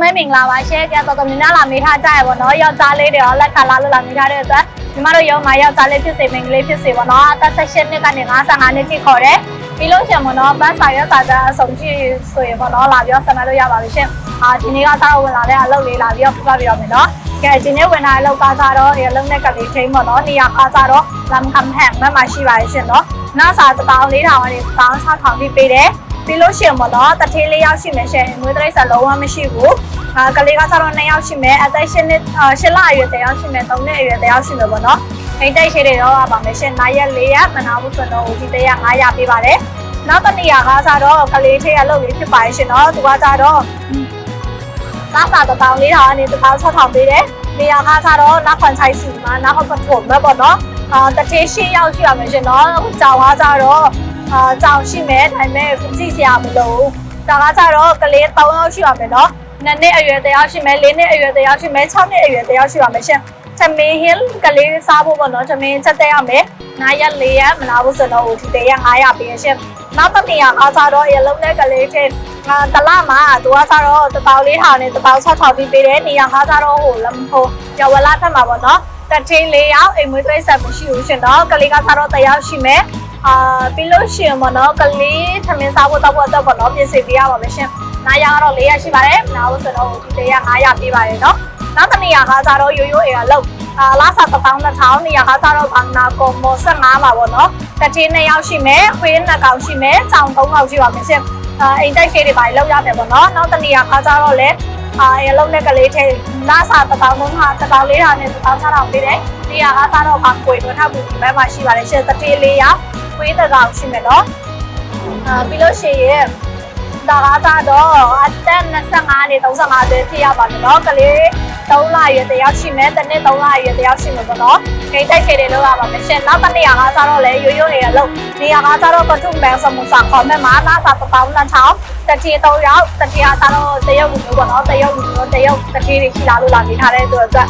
လုံးပဲမင်္ဂလာပါရှယ်ကြတော်တော်များများလာမေးထားကြရပါတော့ယောက်ျားလေးတွေရောလက်ခံလာလို့လာမေးထားတဲ့အတွက်ညီမတို့ရောမှာယောက်ျားလေးဖြစ်စေမိန်းကလေးဖြစ်စေပါတော့အသက်16နှစ်ကနေ55နှစ်ထိခေါ်တယ်ပြီးလို့ရှိရင်ပေါ့နော်ဘတ်စာရွက်စာတမ်းအစုံကြည့်ဆိုရင်ပေါ့နော်လာပြီးတော့ဆက်မလို့ရပါပြီရှင်အာဒီနေ့ကစားတော့ဝင်လာတဲ့အလုပ်လေးလာပြီးတော့ပြပြပြရမယ်နော်ကဲဒီနေ့ဝင်လာတဲ့အလုပ်ကစားတော့အလုံးနဲ့ကလေးချင်းပေါ့နော်နေရာကစားတော့လမ်ကမ်ဟမ်မှာမှရှိပါရှင်နော်နောက်စာတပေါင်း၄ထောင်ကနေတပေါင်း၆ထောင်ထိပေးတယ် ပြီးလို့ရှိရင်ပေါ့နော်တထေးလေးယောက်ရှိမယ်ရှင်ငွေတရိတ်ဆက်လုံးဝမရှိဘူးအာကလေးကကျတော့2ယောက်ရှိမယ်အသက်ရှင်နှစ်8လအရွယ်တယောက်ရှိမယ်3နှစ်အရွယ်တယောက်ရှိမယ်ပေါ့နော်အိမ်တိတ်ရှိတွေတော့ပါမယ်ရှင်9ရက်4ရက်မနာဘူးဆိုတော့ဒီတရက်900ပေးပါတယ်နောက်တစ်နေရာကကျတော့ကလေးထေးရလုပ်လေးဖြစ်ပါရဲ့ရှင်နော်သူကကျတော့လာစာတပေါင်းလေးထောင်အနေတပေါင်း6000ပေးတယ်နေရာကကျတော့နောက်ခွန်ချိုက်စီမှာနောက်ဟုတ်ပထုံမဲ့ပေါ့နော်အာတထေးရှင်းရောက်ရှိရမယ်ရှင်နော်ကြောင်ကကျတော့ အာကြောင်ရှိမယ်ဒါပေမဲ့ကြည့်စရာမလိုဘူးဒါကကြတော့ကလေး3ယောက်ရှိပါမယ်နော်နှစ်နှစ်အရွယ်တယောက်ရှိမယ်၄နှစ်အရွယ်တယောက်ရှိမယ်6နှစ်အရွယ်တယောက်ရှိပါမယ်ရှင်ချမင်းဟင်းကလေးစားဖို့ပေါ့နော်ချမင်းချက်တဲ့ရမယ်9ရက်4ရက်မလာဘူးဆိုတော့ဒီတရက်900ပေးရရှင်နောက်တစ်နေရာအားကြတော့ရလုံးတဲ့ကလေးချင်းအာတလမှာသူကကြတော့တပေါင်းလေးထောင်နဲ့တပေါင်း6000ပြီးပေးတယ်နေရာအားကြတော့ဟိုလမ်းဟိုရဝလာထက်မှာပေါ့နော်တထင်းလေးယောက်အိမ်မွေးတိတ်ဆက်မရှိဘူးရှင်တော့ကလေးကကြတော့တယောက်ရှိမယ် အာပြီးလို့ရှိရင်ပေါ့နော်ကလေးသမင်းစားဖို့တောက်ဖို့တော့ပေါ့နော်ပြင်ဆင်ပေးရပါမယ်ရှင်။နားရကတော့၄ရက်ရှိပါတယ်။နားလို့ဆိုတော့ဒီတရက်900ပေးပါတယ်နော်။နောက်တစ်နေရာကကြတော့ရိုးရိုးအေရလောက်အာလာစာ1000နေရာကကြတော့ဘန်နာကောမော15ပါပေါ့နော်။တတိနှစ်ယောက်ရှိမယ်။ခွေးနှစ်ကောင်ရှိမယ်။ကြောင်၃ကောင်ရှိပါမယ်ရှင်။အာအိမ်တိုက်ရှေးတွေပါလောက်ရမယ်ပေါ့နော်။နောက်တစ်နေရာကကြတော့လေအာရလုံးနဲ့ကလေးထဲလာစာ1000လုံးဟာ1000လေးဟာနဲ့1000ထားအောင်ပေးတယ်။နေရာကကြတော့ဘာကိုယ်တို့ထပ်ဘူးဒီဘက်မှာရှိပါတယ်ရှင်။တတိလေးယောက် ခွေးတကောင်ရှိမယ်နော်အာပြီးလို့ရှိရင် ဒါကကြတော့အသက်25နဲ့35ကျဖြစ်ရပါမယ်နော်ကလေး3လရွယ်တယောက်ရှိမယ်တစ်နှစ်3လရွယ်တယောက်ရှိမယ်ပေါ့နော်ဂိတ်တိုက်ခေတွေလောက်ရပါမယ်ရှင်နောက်တစ်နေရာကကြတော့လေရိုးရိုးနေရလို့နေရာကကြတော့ကထုမန်စမူစာခေါ်မဲ့မှာလာစာပေါင်းနှစ်ထောင်တတိ3ရောက်တတိအားကြတော့တရုတ်လူမျိုးပေါ့နော်တရုတ်လူမျိုးတရုတ်တတိတွေရှိလာလို့လာနေထားတဲ့သူအတွက်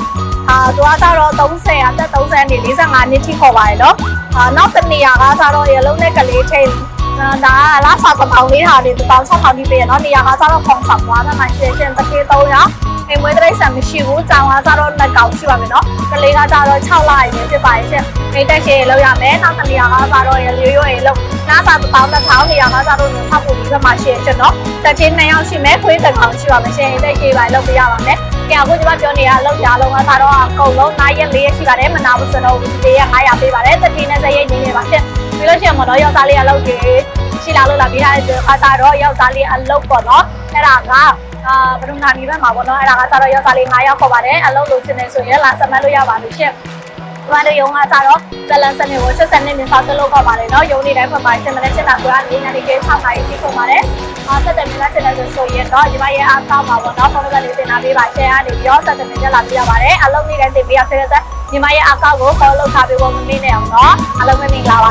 အာသူကကြတော့30အသက်30နဲ့45နှစ်ထိခေါ်ပါတယ်နော်အာနောက်တစ်နေရာကစားတော့ရလုံးနဲ့ကလေးထိန်အာ ဒါကလာစာပပေါင်းလေးဟာဒီပပေါင်း6000ဒီပေးရနော်နေရာကစားတော့ခေါင်းဆောင်သွားမှရှင်းရှင်းတစ်ခေ300ရောအိမ်မွေးတိရစ္ဆာန်မရှိဘူးကြောင်ကစားတော့လက်ကောင်ရှိပါမယ်နော်ကလေးကစားတော့6လရည်ဖြစ်ပါရဲ့ရှင်းအိမ်တက်ရှည်လောက်ရမယ်နောက်တစ်နေရာကစားတော့ရရိုးရိုးရေလောက်နားစာပပေါင်း1000နေရာကစားတော့ထောက်ဖို့ဒီဘက်မှာရှင်းရှင်းနော်တစ်ချင်း2ယောက်ရှိမယ်ခွေးတစ်ကောင်ရှိပါမယ်ရှင်းအိမ်တက်ရှည်ပါလောက်ပြရပါမယ်ကဲအခုဒီမှာပြောနေရလောက်ရလုံးကစားတော့အကုန်လုံး9ရက်4ရက်ရှိပါတယ်မနာဘူးစတော့ဒီရက်900ပေးပါတယ်တတိနဲ့စရိတ်နေနေပါဖြစ်ပြီး လို့ရှိရင်မတော့ယောက်ျားလေးအလုပ်ကြီးရှိလာလို့လာပြီးထားတဲ့အခါကျတော့ယောက်ျားလေးအလုပ်ပေါ့နော်အဲ့ဒါကအာဘယ်လိုနာမည်ပဲမှာပေါ့နော်အဲ့ဒါကကျတော့ယောက်ျားလေး9ယောက်ခေါ်ပါတယ်အလုပ်လုပ်ချင်နေဆိုရင်လာဆက်မလို့ရပါလို့ရှင့်ဒီမှာတော့ရုံကကြတော့ဇလန်စနေကို60နှစ်မြင်ဆောင်တလို့ခေါ်ပါတယ်နော်ရုံနေတိုင်းဖွင့်ပါတယ်7မိနစ်7နာရီကနေညနေခင်း6နာရီထိဖွင့်ပါတယ် အာ7မိနစ်7နာရီဆိုရင်တော့ဒီမရဲ့အားကောင်းပါပေါ့နော်ဖုန်းကလေးတင်လာပေးပါရှယ်ကနေပြီးတော့7မိနစ်လာပြရပါတယ်အလုပ်နေတိုင်းတင်ပေးရဖြစ်တဲ့ညီမရဲ့အကောက်ကို follow လုပ်ထားပေးဖို့မမေ့နဲ့အောင်နော်အားလုံးပဲမင်္ဂလာပါ